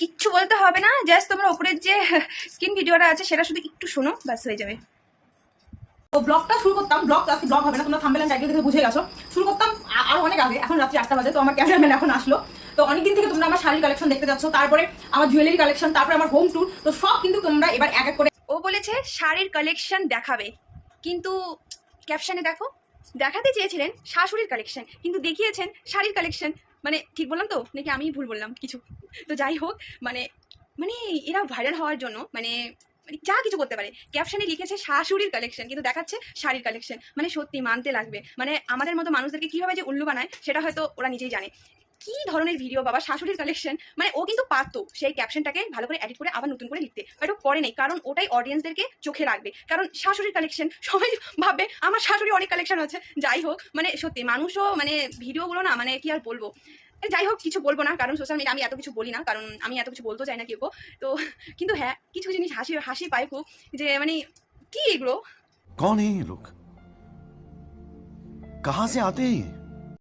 কিচ্ছু বলতে হবে না জাস্ট তোমার ওপরের যে স্কিন ভিডিওটা আছে সেটা শুধু একটু শোনো বাস হয়ে যাবে। তো ব্লগটা শুরু করতাম ব্লগ আজকে ব্লগ হবে না তোমরা থাম্বেল টাইটেল দেখে বুঝে গেছো। শুরু করতাম আরও অনেক আগে এখন রাত্রি আটটা বাজে তো আমার ক্যামেরাম্যান এখন আসলো। তো অনেকদিন থেকে তোমরা আমার শাড়ি কালেকশন দেখতে যাচ্ছ তারপরে আমার জুয়েলারি কালেকশন তারপরে আমার হোম ট্যুর তো সব কিন্তু তোমরা এবার এক এক করে ও বলেছে শাড়ির কালেকশন দেখাবে। কিন্তু ক্যাপশনে দেখো দেখাতে চেয়েছিলেন শাশুড়ির কালেকশন কিন্তু দেখিয়েছেন শাড়ির কালেকশন মানে ঠিক বললাম তো? নাকি আমি ভুল বললাম কিছু? তো যাই হোক মানে মানে এরা ভাইরাল হওয়ার জন্য মানে মানে যা কিছু করতে পারে। ক্যাপশনে লিখেছে শাশুড়ির কালেকশন কিন্তু দেখাচ্ছে শাড়ির কালেকশন মানে সত্যি মানতে লাগবে। মানে আমাদের মতো মানুষদেরকে কীভাবে যে উল্লু বানায়, সেটা হয়তো ওরা নিজেই জানে। কি ধরনের ভিডিও বাবা শাশুড়ির কালেকশন মানে ও কিন্তু পারতো সেই ক্যাপশনটাকে ভালো করে এডিট করে আবার নতুন করে লিখতে। বাট ও করে নেই, কারণ ওটাই অডিয়েন্সদেরকে চোখে রাখবে। কারণ শাশুড়ির কালেকশন সবাই ভাববে, আমার শাশুড়ি অনেক কালেকশন আছে। যাই হোক মানে সত্যি, মানুষও মানে ভিডিওগুলো না মানে কি আর বলব? যাই হোক, কিছু বলব না, কারণ সোশ্যাল মিডিয়া আমি এত কিছু বলি না, কারণ আমি এত কিছু বলতে চাই না কেউ। তো, কিন্তু হ্যাঁ কিছু জিনিস হাসি হাসি পাই খুব, যে মানে কি এগুলো? কন লোক কাহা সে আতে